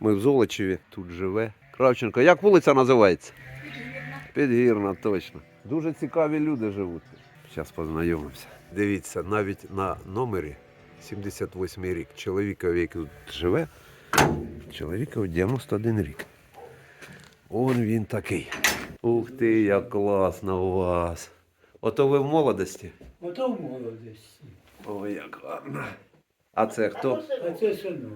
Ми в Золочеві, тут живе. Кравченко. Як вулиця називається? Підгірна, точно. Дуже цікаві люди живуть. Зараз познайомимося. Дивіться, навіть на номері 78 рік. Чоловікові, який тут живе, чоловікові 91 рік. Он він такий. Ух ти, як класно у вас. Ото ви в молодості? Ото в молодості. Ой, як гарно. А це хто? А це синок.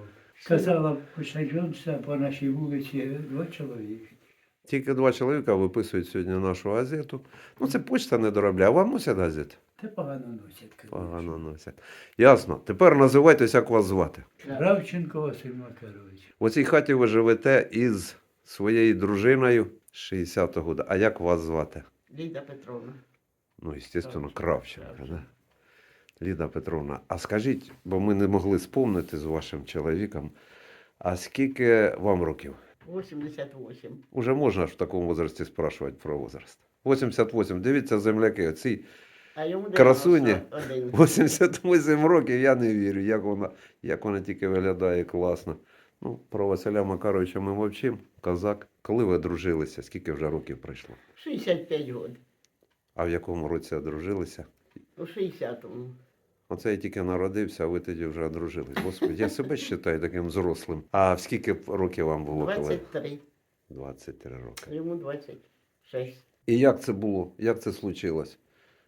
Казала, посаджуться по нашій вулиці два чоловіки. Тільки два чоловіка виписують сьогодні нашу газету. Ну, це почта не доробляє. А вам носять газету? Та погано носять. коротше. Погано носять. Ясно. Тепер називайтеся, як вас звати. Кравченко Василь Макарович. В цій хаті ви живете із своєю дружиною з 60-го года. А як вас звати? Ліда Петровна. Ну, звісно, Кравченко. Кравченко. Кравченко. Да? Ліда Петровна, а скажіть, бо ми не могли спомнити з вашим чоловіком, а скільки вам років? 88. Уже можна ж в такому возрасті спрашувати про возраст. 88. Дивіться, земляки, оці А йому Красуні. 88 років, я не вірю, як вона, як вона тільки виглядає класно. Ну, про Василя Макаровича ми мовчимо. Козак. Коли ви одружилися? Скільки вже років пройшло? 65 років. А в якому році одружилися? У 60-му. Оце я тільки народився, а ви тоді вже одружились. Господи, я себе вважаю таким взрослим. А в скільки років вам було коли? 23. 23 роки. Йому 26. І як це було? Як це случилось?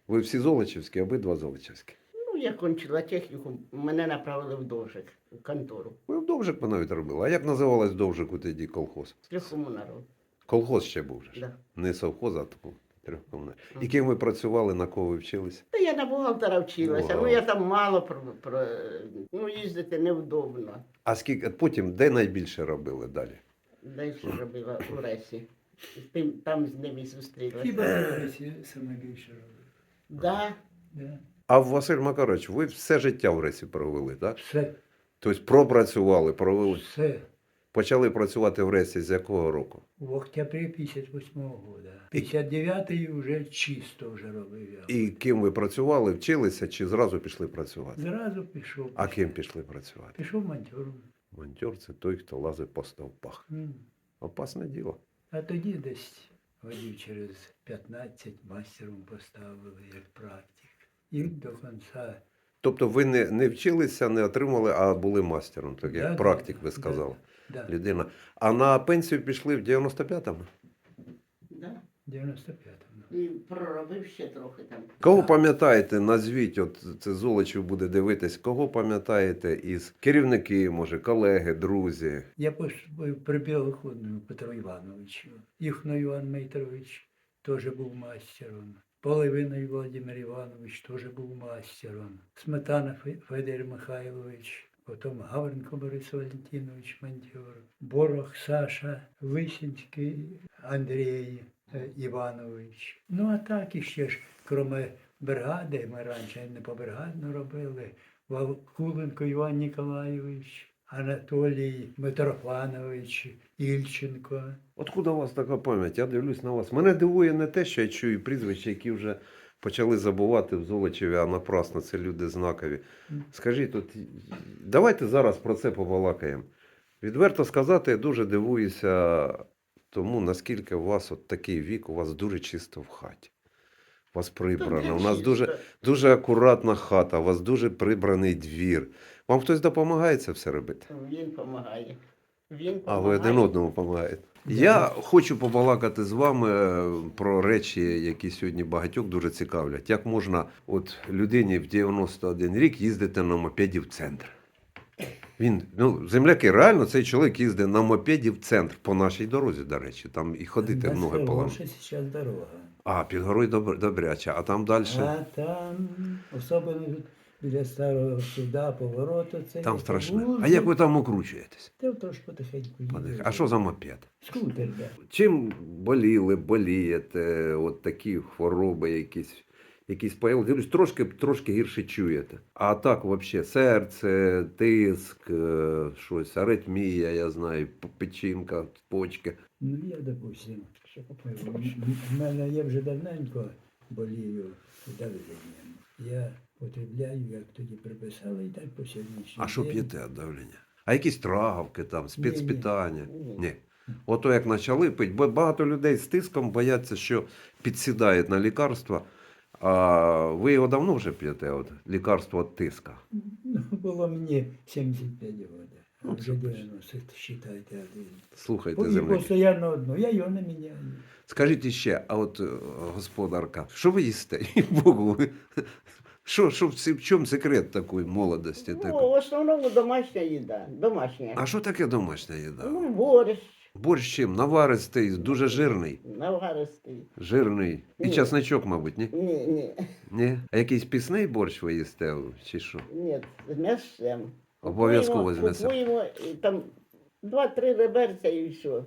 Ви всі Золочівські, обидва Золочівські. Ну, я кончила техніку, мене направили в Дожик, в контору. Ви в Довжик ви навіть робили. А як називалось Довжику тоді колхоз? Трьохкомунару. Колхоз ще був же. ж. Да. Не совхоз, а таку трьохкомунальний. І ким ви працювали, на кого ви вчилися? Та я на бухгалтера вчилася, ну я там мало про, про ну їздити невдобно. А скільки потім де найбільше робили далі? Далі робила у Ресі. Тим- Там з ними зустрілася. Хіба вулиці саме більше робили. Да. Да. А Василь Макарович, ви все життя в Ресі провели, так? Все, Тобто пропрацювали, провели. все. Почали працювати в Ресі з якого року? В октябрі 58-го года. 59-й вже чисто вже робив я. І ким ви працювали, вчилися чи зразу пішли працювати? Зразу пішов. А ким пішли працювати? Пішов монтюром. Монтер це той, хто лазить по стовпах. М. Опасне діло. А тоді десь годів через 15 мастером поставили як практик. І до кінця. Тобто ви не, не вчилися, не отримали, а були мастером, так як Да, практик, ви сказали. Да, Людина. А на пенсію пішли в 95-му? Да. 95-му. І проробив ще трохи там. Кого Так. пам'ятаєте, назвіть, от це Золочів буде дивитись, кого пам'ятаєте із керівники, може, колеги, друзі? Я пос- при Білоходному Петру Івановичу. Юхно Іван Митрович теж був мастером. Половиной Володимир Іванович теж був мастером. Сметана Фе- Федір Михайлович, потім Гавренко Борис Валентинович монтер, Борох Саша, Лисинський Андрій е, Іванович. Ну а так іще ж, крім бригади, ми раніше не побригадно робили, Вакуленко Іван Ніколайович, Анатолій Митрофанович, Ільченко. Откуда у вас така пам'ять? Я дивлюсь на вас. Мене дивує не те, що я чую прізвища, які вже почали забувати в Золочеві, а напрасно це люди знакові. Скажіть, от, давайте зараз про це побалакаємо. Відверто сказати, я дуже дивуюся тому, наскільки у вас от такий вік, у вас дуже чисто в хаті. У вас прибрано. У нас дуже, дуже акуратна хата, у вас дуже прибраний двір. Вам хтось допомагає це все робити? Він допомагає. Він А ви один одному допомагаєте. Я хочу побалакати з вами е, про речі, які сьогодні багатьох дуже цікавлять. Як можна от людині в 91 рік їздити на мопеді в центр? Він, ну, земляки, реально цей чоловік їздить на мопеді в центр по нашій дорозі, до речі. Там і ходити ноги того, поламані. що зараз дорога. А, під горою добр, добряче, а там далі. А там, особливо біля старого суда, повороту, це Там страшно. А як ви там окручуєтесь? Ти то ж потихеньку їдеш. А що за мопед? Скутер, да. Чим боліли, болієте, от такі хвороби якісь, якісь появи? Дивлюсь, трошки, трошки гірше чуєте. А так, взагалі, серце, тиск, е, щось, аритмія, я знаю, печінка, почки. Ну, я, допустим, в мене є вже давненько болію давленням. Я потребляю, як тоді приписали, і так по сьогоднішній А що день. п'єте від давлення? А якісь травки там, спецпитання? Ні. Ні. Ото як почали пити, бо багато людей з тиском бояться, що підсідають на лікарства. А ви його давно вже п'єте, от, лікарство від тиска. Ну, було мені 75 років. Ну, вже 90, считайте, один. Слухайте, земляки. постійно одно, я його не міняю. Скажіть іще, а от е, господарка, що ви їсте? Богу, Що, що, в чому секрет такої молодості? Ну, в основному домашня їда. Домашня. А що таке домашня їда? Ну, борщ, Борщ чим? Наваристий, дуже жирний. наваристий. Жирний. І Ні. часничок, мабуть, ні? Ні, ні, Ні? А якийсь пісний борщ ви їсте, чи що? ні, з м'ясом. Обов'язково з м'ясом. Купуємо і там два-три реберця і все.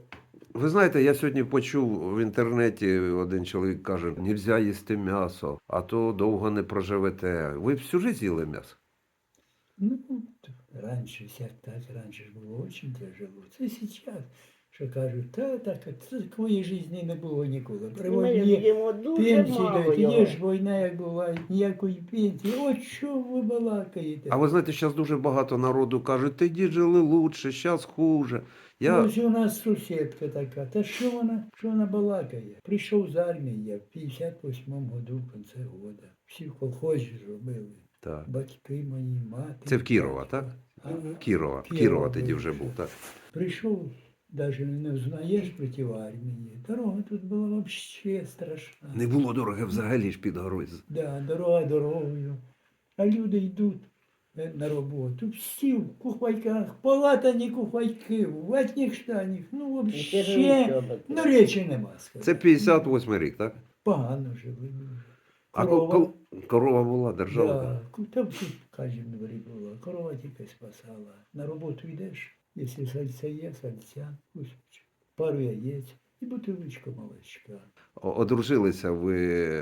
Ви знаєте, я сьогодні почув в інтернеті, один чоловік каже, нельзя їсти м'ясо, а то довго не проживете. Ви всю життя їли м'ясо? Ну, раніше, всяк так, раніше було дуже тяжело. Це зараз, що кажуть, та так, це такої житті не було ніколи. Приводні пенсії дають, є ж війна, як буває, ніякої пенсії. От що ви балакаєте? А ви знаєте, зараз дуже багато народу кажуть, тоді жили лучше, зараз хуже. Я... Ось у нас сусідка така. Та що вона, що вона балакає? Прийшов з армії я в 58-му году, в кінці года. Всі в колхозі зробили. Так. Батьки мої, мати. Це в Кірова, так? А? Кірова. Кірова Кірова тоді вже був, так. Прийшов, навіть не взнаєш проти армії. Дорога тут була взагалі страшна. Не було дороги взагалі ж під горою. Да, дорога дорогою. А люди йдуть е, на роботу. Всі в кухвайках, полатані кухвайки, в ватніх штаніх. Ну, взагалі, ну речі нема. Сказати. Це сказати. 58 рік, так? Погано жили. А Корова. була, держава. Да, там тут в дворі була. Корова тільки спасала. На роботу йдеш, якщо сальця є, сальця, кусочок, пару яєць і бутилочку молочка. О- Одружилися ви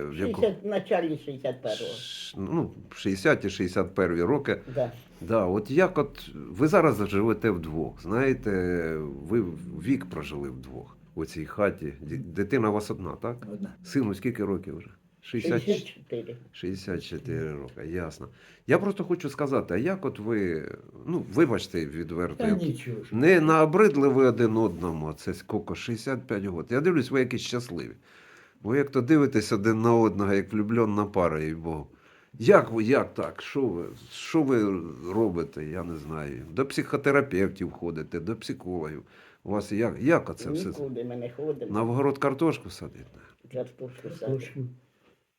в яку... 60, в началі 61-го. Ш- ну, 60 61 роки. Да. Да, от як от ви зараз живете вдвох, знаєте, ви вік прожили вдвох у цій хаті. Ді- Дитина у вас одна, так? Одна. Сину скільки років вже? 60... 64. 64 роки, ясно. Я просто хочу сказати, а як от ви, ну, вибачте відверто, Та я- нічого ж. не наобридли ви один одному, це скільки, 65 років. Я дивлюсь, ви якісь щасливі. Ви як то дивитесь один на одного, як влюблена пара, їй Богу. Як ви, як так? Що ви, що ви робите? Я не знаю. До психотерапевтів ходите, до психологів. У вас як, як оце все? Нікуди ми не ходимо. На вгород картошку садити? Картошку садимо. Картошку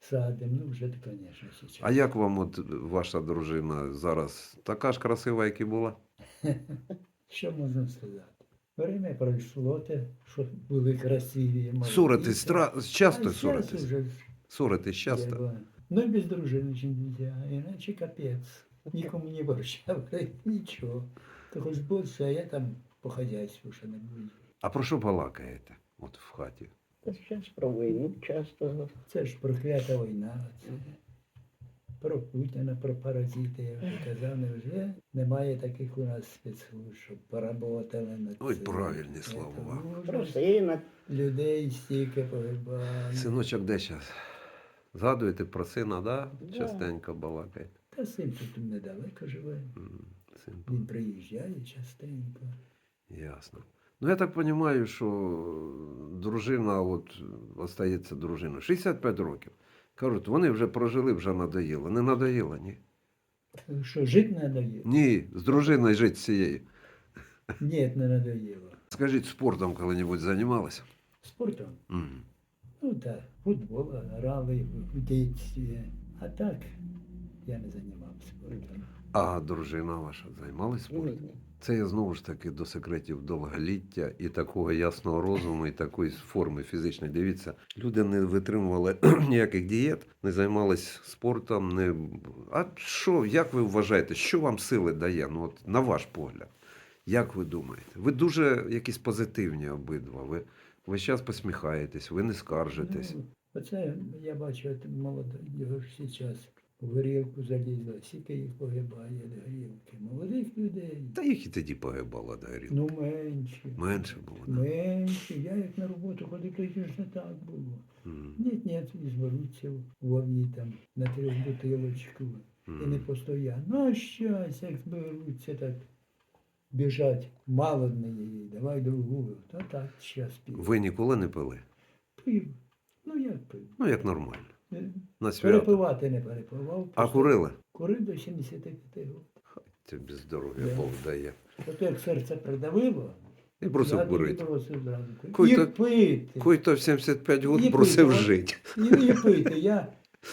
садим, ну вже, звісно, зараз. А як вам от ваша дружина зараз така ж красива, як і була? Що можна сказати? Время пройшло те, що були красиві. Суритись, стра... Часто суритись. Суритись часто. Дерево. Ну і без дружини ж нельзя, іначе капець. Нікому не борща, нічого. То хоч борщ, а я там по хазяйству ще не буду. А про що балакаєте? От в хаті. Та Зараз про війну часто. Це ж проклята війна. Це. Про Путіна, про паразити, я вже казав, невже немає таких у нас спецслужб, щоб поработали над цим. Ой, правильні слова. Сина. Людей стільки погибає. Синочок де зараз? Згадуєте про сина, да? Да. Частенько балакаєте. Та син тут недалеко живе. Син. Він приїжджає частенько. Ясно. Ну, я так розумію, що дружина от остається дружиною. 65 років. Кажуть, вони вже прожили, вже надоїло. Не надоїло, ні? Що, жити не надоїло? Ні, з дружиною жити цією. Ні, не надоїло. Скажіть, спортом коли-небудь займалися? Спортом. Мгм. Ну так, футбол грали в дитинстві. А так я не займався спортом. А дружина ваша займалась спортом? Це я знову ж таки до секретів довголіття і такого ясного розуму, і такої форми фізичної. Дивіться, люди не витримували ніяких дієт, не займались спортом. Не... А що, як ви вважаєте, що вам сили дає? Ну, от, на ваш погляд, як ви думаєте? Ви дуже якісь позитивні обидва. Ви весь час посміхаєтесь, ви не скаржитесь. Ну, оце я бачу, молодого зараз в горілку залізла, скільки їх погибає до горілки. Молодих людей. Та їх і тоді погибало до горілки. Ну менше. Менше було. Да? Менше. Я як на роботу ходив, то ж не так було. М, Ні, ні, і зберуться в вовні там на трьох бутилочку. І не постоянно. Ну, а щас, як зберуться, так біжать, мало не її, давай другу. То так, зараз пив. Ви ніколи не пили? Пив. Ну як пив? Ну, як нормально. На свято. Перепивати не перепивав. А курили? Курив до 75 років. Хай Тобі здоров'я Да. Бог дає. От як серце придавило, І просив курити. просив зранку. І то- пити. Кой-то в 75 І років просив жити. І, і пити. Я,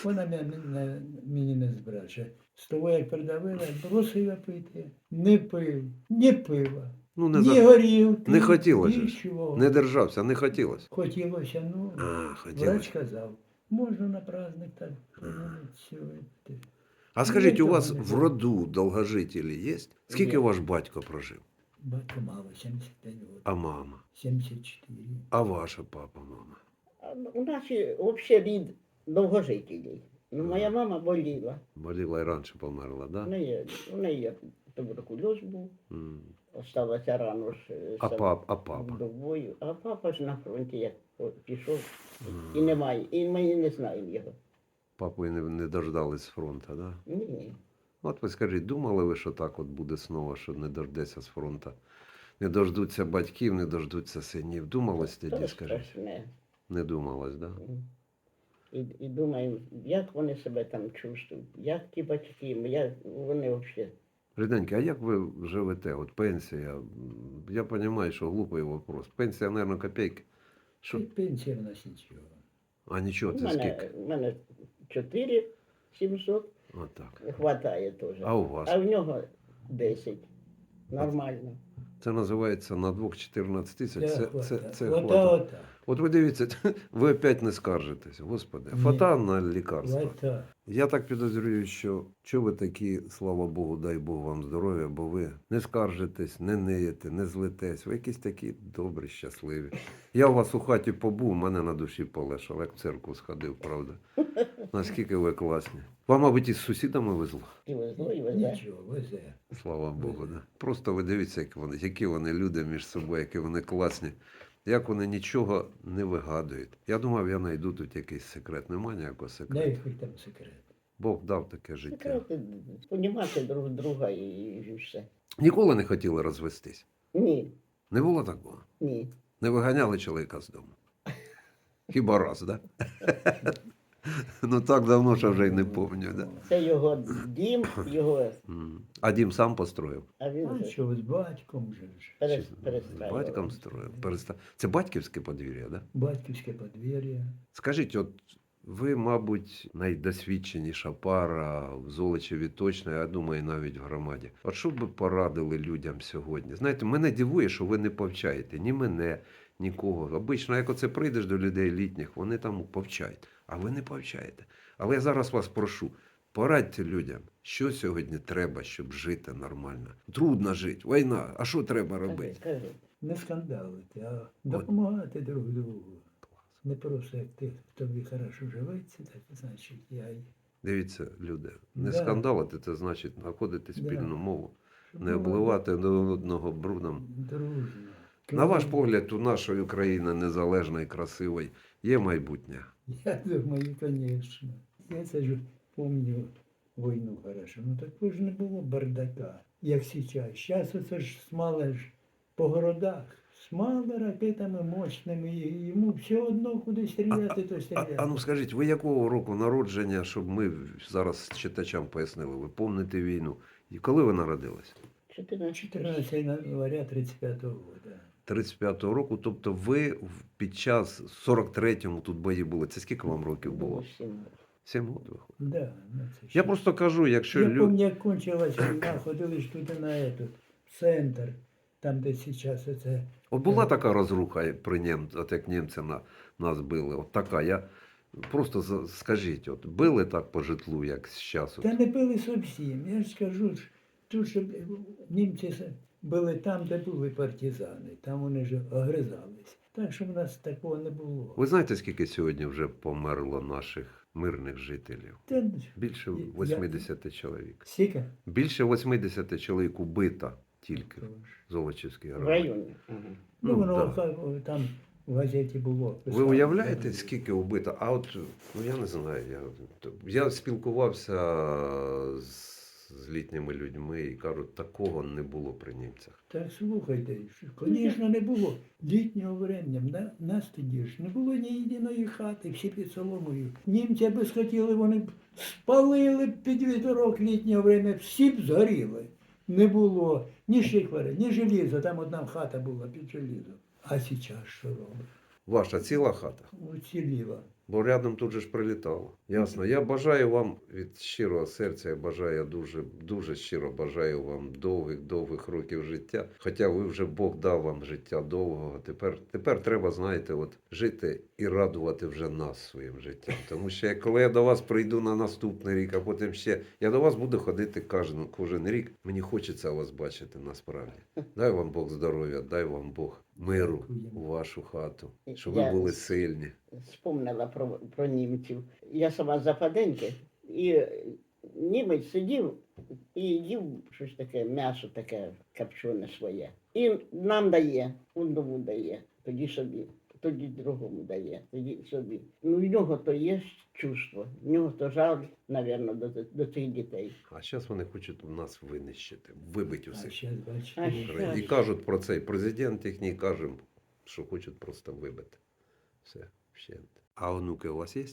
вона мене, не, мені не збреше. З того, як придавила, бросив я пити. Не пив, ні пива, Ну, не, ні за... горілки. не хотілося ж. Нічого. не держався, не хотілося. Хотілося, ну, А, врач казав, можна на праздник так. все. А скажіть, у вас в роду довгожителі є? Скільки ваш батько прожив? Батько мало 75 років, А мама? 74. А ваша папа, мама? У нас взагалі рід довгожителів. Ну, моя мама боліла. Боліла і раніше померла, У да? неї, у неї туберкульоз був, М. осталася рано ж А пап, а папа? до. А папа ж на фронті як пішов і немає. І ми не знаємо його. Папу і не, не дождались з фронту, да? Ні. От ви скажіть, думали ви, що так от буде знову, що не дождеться з фронту? Не дождуться батьків, не дождуться синів. Думалось тоді, То скажіть? страшне. Не думалось, да? І, і думаємо, як вони себе там чувствують, як ті батьки, як вони взагалі. Ріденька, а як ви живете? От пенсія. Я розумію, що глупий вопрос. Пенсія, мабуть, копійки. Що? І пенсія в нас нічого. А нічого, У це мене, скільки? у мене 4 700, Отак. хватає теж. А у вас? А в нього 10. Нормально. Це називається на двох 14 тисяч. Це, це, це хватає. От ви дивіться, ви опять не скаржитесь, господи. Фата на лікарство. Я так підозрюю, що що ви такі, слава Богу, дай Бог вам здоров'я, бо ви не скаржитесь, не ниєте, не злитесь. Ви якісь такі добрі, щасливі. Я у вас у хаті побув, у мене на душі полежав, як в церкву сходив, правда. Наскільки ви класні. Вам, мабуть, із сусідами везло. І везло, і везе. Нічого, везе. Слава Богу, да. Просто ви дивіться, як вони, які вони люди між собою, які вони класні, як вони нічого не вигадують. Я думав, я знайду тут якийсь секрет. Нема ніякого секрету. Навіть хоч там секрет. Бог дав таке життя. Секрети, понімати друг друга і, все. Ніколи не хотіли розвестись. Ні, Не було такого. ні. Не виганяли чоловіка з дому. Хіба раз, да? Ну так давно, що вже й не пам'ятаю, да? Це його дім, його, А дім сам построїв. а він А же що, з батьком же ж. перес, З перестраював. батьком строїв. Переста... Це батьківське подвір'я, да? Батьківське подвір'я. Скажіть, от ви, мабуть, найдосвідченіша пара в Золочеві точно, я думаю, навіть в громаді. От що б ви порадили людям сьогодні? Знаєте, мене дивує, що ви не повчаєте ні мене, нікого. Обично, як оце прийдеш до людей літніх, вони там повчають, а ви не повчаєте. Але я зараз вас прошу. Порадьте людям, що сьогодні треба, щоб жити нормально. Трудно жити, війна. А що треба робити? скажи. Не скандалити, а допомагати друг другу. Не просто як ти тобі хорошо живеться, так значить я. Дивіться, люди, не Да. скандалити, це значить знаходити Да. спільну мову. не обливати одного брудом. Дружно. На ваш погляд, у нашої України незалежної, красивої є майбутнє. Я думаю, звісно. Я це ж пам'ятаю війну хорошо. Ну такого ж не було бардака, як зараз. Зараз оце ж смали ж по городах. Смали ракетами мощними, і йому все одно куди стріляти, то А, стріляти. а ну скажіть, ви якого року народження, щоб ми зараз читачам пояснили, ви помните війну? І коли ви народились? 14. 14 января 35 року. Да. 35-го року, тобто ви під час 43-му тут бої були. Це скільки вам років було? Сім. Сім років виходить. Да, ну, Я просто кажу, якщо Я люди. пам'ятаю, як кончилась війна, ходили ж туди на этот, в центр, там, де зараз оце. От була така розруха при нім, от як німці на, нас били. От така. Я просто за- скажіть, от били так по житлу, як з часу. Та не били зовсім. Я ж скажу, ж, тут щоб німці били там, де були партизани, там вони ж огризались. Так що в нас такого не було. Ви знаєте, скільки сьогодні вже померло наших мирних жителів? Та, Більше Я- чоловік. Скільки? Більше 80 чоловік убито тільки в Золочівській громаді. районі. Ага. Ну, Ну, воно да. там в газеті було. Ви уявляєте, скільки убито? А от ну я не знаю. Я, я спілкувався з з літніми людьми і кажуть, такого не було при німцях. Так слухайте, звісно, не було літнього времени. На, нас тоді ж не було ні єдиної хати, всі під соломою. Німці би схотіли, вони б спалили б під вітерок літнього времени, всі б згоріли. Не було ні шифера, ні желіза, там одна хата була під желізом. А зараз що робить? Ваша ціла хата. Уціліла. Бо рядом тут же ж прилітало. Ясно. Я бажаю вам від щирого серця, я бажаю дуже, дуже щиро бажаю вам довгих, довгих років життя. Хоча ви вже Бог дав вам життя довгого. Тепер, тепер треба, знаєте, от жити і радувати вже нас своїм життям. Тому що коли я до вас прийду на наступний рік, а потім ще я до вас буду ходити кожен, кожен рік. Мені хочеться вас бачити насправді. Дай вам Бог здоров'я, дай вам Бог миру у вашу хату, щоб ви Я- були сильні. Спомнила про, про німців. Я сама з Западенки, і німець сидів і їв щось таке, м'ясо таке копчене своє. І нам дає, одному дає, тоді собі, тоді другому дає, тоді собі. Ну, в нього то є чувство, в нього то жаль, мабуть, до, до цих дітей. А зараз вони хочуть нас винищити, вибити А усіх. А щас? І кажуть про цей президент їхній каже, що хочуть просто вибити. Все, вщент. А онуки у вас є?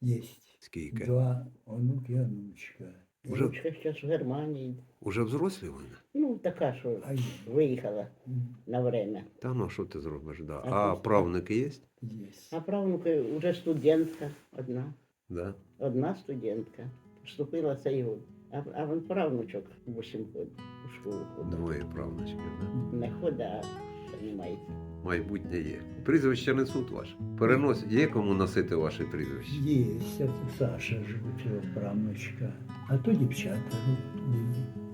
є Скільки? два онуки онучка. Уже- зараз в Германії. Уже взрослі вони? Ну, така, що виїхала на время. Та ну що ти зробиш? Да. А А правнуки є? Є. А правнука вже студентка одна. Да. Одна студентка. Вступила цей год. А, а вон правнучок 8 ходить у школу ходить. Двоє правнучків. Да. Не ходить, займається. Майбутнє є. Прізвище несуть ваше. Перенос є кому носити ваше прізвище? Є, Саша живуть, його правнучка. А то дівчата. були.